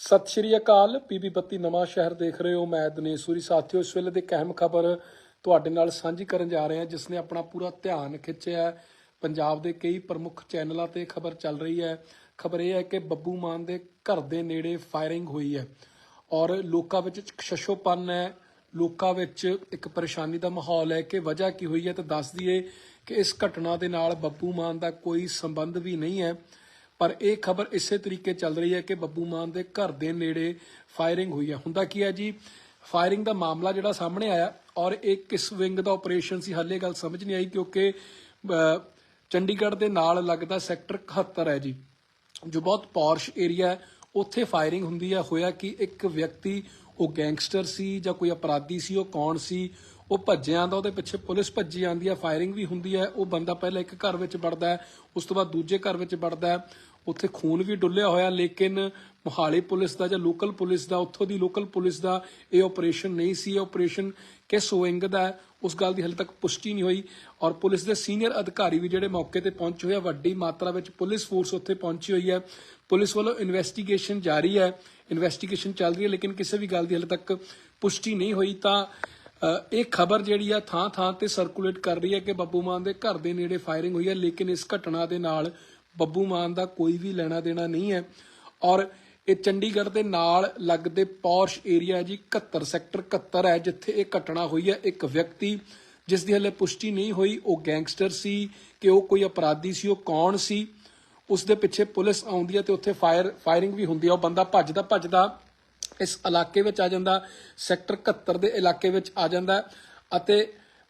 ਸਤਿ ਸ਼੍ਰੀ ਅਕਾਲ। ਪੀਬੀ ਬੱਤੀ ਨਵਾਂ ਸ਼ਹਿਰ ਦੇਖ ਰਹੇ ਹੋ। ਮੈਂ ਦਿਨੇਸ਼ੂਰੀ। ਸਾਥੀਓ, ਇਸ ਵੇਲੇ ਦੀ ਇੱਕ ਅਹਿਮ ਖਬਰ ਤੁਹਾਡੇ ਨਾਲ ਸਾਂਝੀ ਕਰਨ ਜਾ ਰਹੇ ਹਾਂ, ਜਿਸ ਨੇ ਆਪਣਾ ਪੂਰਾ ਧਿਆਨ ਖਿੱਚਿਆ ਪੰਜਾਬ ਦੇ ਕਈ ਪ੍ਰਮੁੱਖ ਚੈਨਲਾਂ ਤੇ ਖਬਰ ਚੱਲ ਰਹੀ ਹੈ। ਖਬਰ ਇਹ ਹੈ ਕਿ ਬੱਬੂ ਮਾਨ ਦੇ ਘਰ ਦੇ ਨੇੜੇ ਫਾਇਰਿੰਗ ਹੋਈ ਹੈ ਔਰ ਲੋਕਾਂ ਵਿੱਚ ਸ਼ਸ਼ੋਪਨ ਹੈ। ਲੋਕਾਂ ਵਿੱਚ ਇੱਕ ਪਰੇਸ਼ਾਨੀ ਦਾ ਮਾਹੌਲ ਹੈ ਕਿ ਵਜ੍ਹਾ ਕੀ ਹੋਈ ਹੈ ਤਾਂ ਦੱਸ ਦਈਏ ਕਿ ਇਸ ਘਟਨਾ ਦੇ ਨਾਲ ਬੱਬੂ ਮਾਨ ਦਾ ਕੋਈ ਸੰਬੰਧ ਵੀ ਨਹੀਂ ਹੈ। ਪਰ ਇਹ ਖਬਰ ਇਸੇ ਤਰੀਕੇ ਚੱਲ ਰਹੀ ਹੈ ਕਿ ਬੱਬੂ ਮਾਨ ਦੇ ਘਰ ਦੇ ਨੇੜੇ ਫਾਇਰਿੰਗ ਹੋਈ ਹੈ। ਹੁੰਦਾ ਕੀ ਹੈ ਜੀ? ਫਾਇਰਿੰਗ ਦਾ ਮਾਮਲਾ ਜਿਹੜਾ ਸਾਹਮਣੇ ਆਇਆ ਔਰ ਇਹ ਕਿਸ ਵਿੰਗ ਦਾ ਆਪਰੇਸ਼ਨ ਸੀ ਹਾਲੇ ਗੱਲ ਸਮਝ ਨਹੀਂ ਆਈ ਕਿਉਂਕਿ ਅਹ, ਚੰਡੀਗੜ੍ਹ ਦੇ ਨਾਲ ਲੱਗਦਾ ਸੈਕਟਰ 71 ਹੈ ਜੀ। ਜੋ ਬਹੁਤ ਪੌਰਸ਼ ਏਰੀਆ ਹੈ ਉੱਥੇ ਫਾਇਰਿੰਗ ਹੁੰਦੀ ਹੈ। ਹੋਇਆ ਕਿ? ਇੱਕ ਵਿਅਕਤੀ ਉਹ ਗੈਂਗਸਟਰ ਸੀ ਜਾਂ ਕੋਈ ਅਪਰਾਧੀ ਸੀ ਉਹ ਕੌਣ ਸੀ? ਉਹ ਭੱਜਿਆ ਆਂਦਾ ਉਹਦੇ ਪਿੱਛੇ ਪੁਲਿਸ ਭੱਜੀ ਜਾਂਦੀ ਹੈ ਫਾਇਰਿੰਗ ਵੀ ਹੁੰਦੀ ਹੈ। ਉਹ ਬੰਦਾ ਪਹਿਲਾਂ ਇੱਕ ਘਰ ਵਿੱਚ ਵੜਦਾ ਹੈ ਉਸ ਤੋਂ ਬਾਅਦ ਦੂਜੇ ਘਰ ਵਿੱਚ ਵੜਦਾ ਹੈ। ਉੱਥੇ ਖੂਨ ਵੀ ਡੁੱਲਿਆ ਹੋਇਆ, ਲੇਕਿਨ ਮੋਹਾਲੀ ਪੁਲਿਸ ਦਾ ਜਾਂ ਲੋਕਲ ਪੁਲਿਸ ਦਾ, ਉੱਥੋਂ ਦੀ ਲੋਕਲ ਪੁਲਿਸ ਦਾ ਇਹ ਆਪਰੇਸ਼ਨ ਨਹੀਂ ਸੀ। ਇਹ ਆਪਰੇਸ਼ਨ ਕਿਸ ਵਿੰਗ ਦਾ ਉਸ ਗੱਲ ਦੀ ਹਾਲੇ ਤੱਕ ਪੁਸ਼ਟੀ ਨਹੀਂ ਹੋਈ। ਔਰ ਪੁਲਿਸ ਦੇ ਸੀਨੀਅਰ ਅਧਿਕਾਰੀ ਵੀ ਜਿਹੜੇ ਮੌਕੇ ਤੇ ਪਹੁੰਚੇ ਹੋਏ ਆ, ਵੱਡੀ ਮਾਤਰਾ ਵਿੱਚ ਪੁਲਿਸ ਫੋਰਸ ਉੱਥੇ ਪਹੁੰਚੀ ਹੋਈ ਹੈ। ਪੁਲਿਸ ਵੱਲੋਂ ਇਨਵੈਸਟੀਗੇਸ਼ਨ ਜਾਰੀ ਹੈ। ਇਨਵੈਸਟੀਗੇਸ਼ਨ ਚੱਲ ਰਹੀ ਹੈ, ਲੇਕਿਨ ਕਿਸੇ ਵੀ ਗੱਲ ਦੀ ਹਾਲੇ ਤੱਕ ਪੁਸ਼ਟੀ ਨਹੀਂ ਹੋਈ। ਤਾਂ ਇਹ ਖਬਰ ਜਿਹੜੀ ਆ ਥਾਂ ਥਾਂ ਤੇ ਸਰਕੂਲੇਟ ਕਰ ਰਹੀ ਹੈ ਕਿ ਬੱਬੂ ਮਾਨ ਦੇ ਘਰ ਦੇ ਨੇੜੇ ਫਾਇਰਿੰਗ ਹੋਈ ਹੈ, ਲੇਕਿਨ ਇਸ ਘਟਨਾ ਦੇ ਨਾਲ ਬੱਬੂ ਮਾਨ ਦਾ ਕੋਈ ਵੀ ਲੈਣਾ ਦੇਣਾ ਨਹੀਂ ਹੈ। ਔਰ ਇਹ ਚੰਡੀਗੜ੍ਹ ਦੇ ਨਾਲ ਲੱਗਦੇ ਪੌਰਸ਼ ਏਰੀਆ ਜੀ 71 ਸੈਕਟਰ 71 ਹੈ, ਜਿੱਥੇ ਇਹ ਘਟਨਾ ਹੋਈ ਹੈ। ਇੱਕ ਵਿਅਕਤੀ ਜਿਸ ਦੀ ਹਲੇ ਪੁਸ਼ਟੀ ਨਹੀਂ ਹੋਈ, ਉਹ ਗੈਂਗਸਟਰ ਸੀ ਕਿ ਉਹ ਕੋਈ ਅਪਰਾਧੀ ਸੀ, ਉਹ ਕੌਣ ਸੀ? ਉਸ ਦੇ ਪਿੱਛੇ ਪੁਲਿਸ ਆਉਂਦੀ ਹੈ ਤੇ ਉੱਥੇ ਫਾਇਰ, ਫਾਇਰਿੰਗ ਵੀ ਹੁੰਦੀ ਹੈ। ਉਹ ਬੰਦਾ ਭੱਜਦਾ ਭੱਜਦਾ ਇਸ ਇਲਾਕੇ ਵਿੱਚ ਆ ਜਾਂਦਾ, ਸੈਕਟਰ 71 ਦੇ ਇਲਾਕੇ ਵਿੱਚ ਆ ਜਾਂਦਾ ਅਤੇ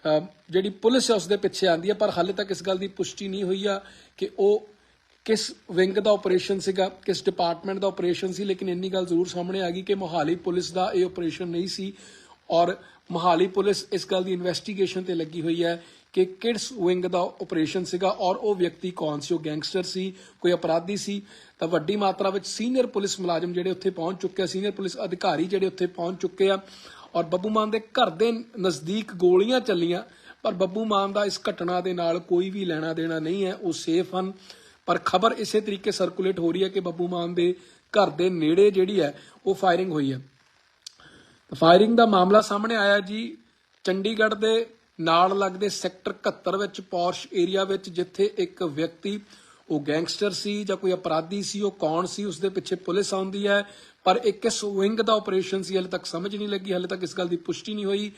ਜਿਹੜੀ ਪੁਲਿਸ ਹੈ ਉਸ ਦੇ ਪਿੱਛੇ ਆਂਦੀ ਹੈ, ਪਰ ਹਾਲੇ ਤੱਕ ਇਸ ਗੱਲ ਦੀ ਪੁਸ਼ਟੀ ਨਹੀਂ ਹੋਈ ਆ ਕਿ ਉਹ ਕਿਸ ਵਿੰਗ ਦਾ ਆਪਰੇਸ਼ਨ ਸੀਗਾ, ਕਿਸ ਡਿਪਾਰਟਮੈਂਟ ਦਾ ਆਪਰੇਸ਼ਨ ਸੀ, ਲੇਕਿਨ ਇੰਨੀ ਗੱਲ ਜ਼ਰੂਰ ਸਾਹਮਣੇ ਆ ਗਈ ਕਿ ਮੋਹਾਲੀ ਪੁਲਿਸ ਦਾ ਇਹ ਆਪਰੇਸ਼ਨ ਨਹੀਂ ਸੀ ਔਰ ਮੋਹਾਲੀ ਪੁਲਿਸ ਇਸ ਗੱਲ ਦੀ ਇਨਵੈਸਟੀਗੇਸ਼ਨ ਤੇ ਲੱਗੀ ਹੋਈ ਹੈ ਕਿ ਕਿਸ ਵਿੰਗ ਦਾ ਆਪਰੇਸ਼ਨ ਸੀਗਾ ਔਰ ਉਹ ਵਿਅਕਤੀ ਕੌਣ ਸੀ, ਉਹ ਗੈਂਗਸਟਰ ਸੀ, ਕੋਈ ਅਪਰਾਧੀ ਸੀ। ਤਾਂ ਵੱਡੀ ਮਾਤਰਾ ਵਿੱਚ ਸੀਨੀਅਰ ਪੁਲਿਸ ਮੁਲਾਜ਼ਮ ਜਿਹੜੇ ਉੱਥੇ ਪਹੁੰਚ ਚੁੱਕੇ ਆ ਸੀਨੀਅਰ ਪੁਲਿਸ ਅਧਿਕਾਰੀ ਜਿਹੜੇ ਉੱਥੇ ਪਹੁੰਚ ਚੁੱਕੇ ਆ ਔਰ ਬੱਬੂ ਮਾਨ ਦੇ ਘਰ ਦੇ ਨਜ਼ਦੀਕ ਗੋਲੀਆਂ ਚੱਲੀਆਂ, ਪਰ ਬੱਬੂ ਮਾਨ ਦਾ ਇਸ ਘਟਨਾ ਦੇ ਨਾਲ ਕੋਈ ਵੀ ਲੈਣਾ ਦੇਣਾ ਨਹੀਂ ਹੈ, ਉਹ ਸੇਫ ਹਨ। ਪਰ ਖਬਰ ਇਸੇ ਤਰੀਕੇ ਸਰਕੂਲੇਟ ਹੋ ਰਹੀ ਹੈ ਕਿ ਬੱਬੂ ਮਾਨ ਦੇ ਘਰ ਦੇ ਨੇੜੇ ਜਿਹੜੀ ਹੈ, ਉਹ ਫਾਇਰਿੰਗ ਹੋਈ ਹੈ। ਫਾਇਰਿੰਗ ਦਾ ਮਾਮਲਾ ਸਾਹਮਣੇ ਆਇਆ ਜੀ, ਚੰਡੀਗੜ੍ਹ ਦੇ ਨਾਲ ਲੱਗਦੇ ਸੈਕਟਰ 71 ਵਿੱਚ, ਪੌਰਸ਼ ਏਰੀਆ ਵਿੱਚ, ਜਿੱਥੇ ਇੱਕ ਵਿਅਕਤੀ, ਉਹ ਗੈਂਗਸਟਰ ਸੀ ਜਾਂ ਕੋਈ ਅਪਰਾਧੀ ਸੀ, ਉਹ ਕੌਣ ਸੀ ਉਸ ਦੇ ਪਿੱਛੇ ਪੁਲਿਸ ਆਉਂਦੀ ਹੈ, ਪਰ ਇਹ ਕਿਸ ਵਿੰਗ ਦਾ ਆਪਰੇਸ਼ਨ ਸੀ, ਹਲੇ ਤੱਕ ਸਮਝ ਨਹੀਂ ਲੱਗੀ, ਹਲੇ ਤੱਕ ਇਸ ਗੱਲ ਦੀ ਪੁਸ਼ਟੀ ਨਹੀਂ ਹੋਈ,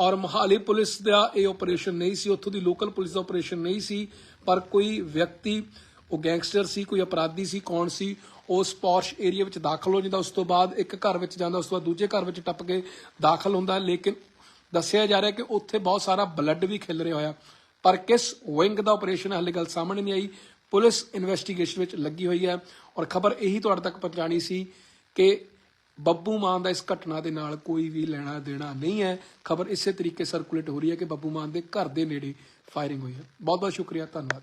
ਔਰ ਮੋਹਾਲੀ ਪੁਲਿਸ ਦਾ ਇਹ ਆਪਰੇਸ਼ਨ ਨਹੀਂ ਸੀ, ਉੱਥੋਂ ਦੀ ਲੋਕਲ ਪੁਲਿਸ ਦਾ ਆਪਰੇਸ਼ਨ ਨਹੀਂ ਸੀ, ਪਰ ਕੋਈ ਵਿਅਕਤੀ ਉਹ ਗੈਂਗਸਟਰ ਸੀ, ਕੋਈ ਅਪਰਾਧੀ ਸੀ, ਕੌਣ ਸੀ, ਉਸ ਪੌਰਸ਼ ਏਰੀਆ ਵਿੱਚ ਦਾਖਲ ਹੋ ਜਾਂਦਾ, ਉਸ ਤੋਂ ਬਾਅਦ ਇੱਕ ਘਰ ਵਿੱਚ ਜਾਂਦਾ, ਉਸ ਤੋਂ ਬਾਅਦ ਦੂਜੇ ਘਰ ਵਿੱਚ ਟੱਪ ਕੇ ਦਾਖਲ ਹੁੰਦਾ, ਲੇਕਿਨ ਦੱਸਿਆ ਜਾ ਰਿਹਾ ਕਿ ਉੱਥੇ ਬਹੁਤ ਸਾਰਾ ਬਲੱਡ ਵੀ ਖਿਲ ਰਿਹਾ ਹੋਇਆ। ਪਰ ਕਿਸ ਵਿੰਗ ਦਾ ਆਪਰੇਸ਼ਨ ਹਾਲੇ ਗੱਲ ਸਾਹਮਣੇ ਨਹੀਂ ਆਈ। ਪੁਲਿਸ ਇਨਵੈਸਟੀਗੇਸ਼ਨ ਵਿੱਚ ਲੱਗੀ ਹੋਈ ਹੈ ਔਰ ਖਬਰ ਇਹੀ ਤੁਹਾਡੇ ਤੱਕ ਪਹੁੰਚਾਣੀ ਸੀ ਕਿ ਬੱਬੂ ਮਾਨ ਦਾ ਇਸ ਘਟਨਾ ਦੇ ਨਾਲ ਕੋਈ ਵੀ ਲੈਣਾ ਦੇਣਾ ਨਹੀਂ ਹੈ। ਖਬਰ ਇਸੇ ਤਰੀਕੇ ਸਰਕੂਲੇਟ ਹੋ ਰਹੀ ਹੈ ਕਿ ਬੱਬੂ ਮਾਨ ਦੇ ਘਰ ਦੇ ਨੇੜੇ ਫਾਇਰਿੰਗ ਹੋਈ ਹੈ। ਬਹੁਤ ਬਹੁਤ ਸ਼ੁਕਰੀਆ, ਧੰਨਵਾਦ।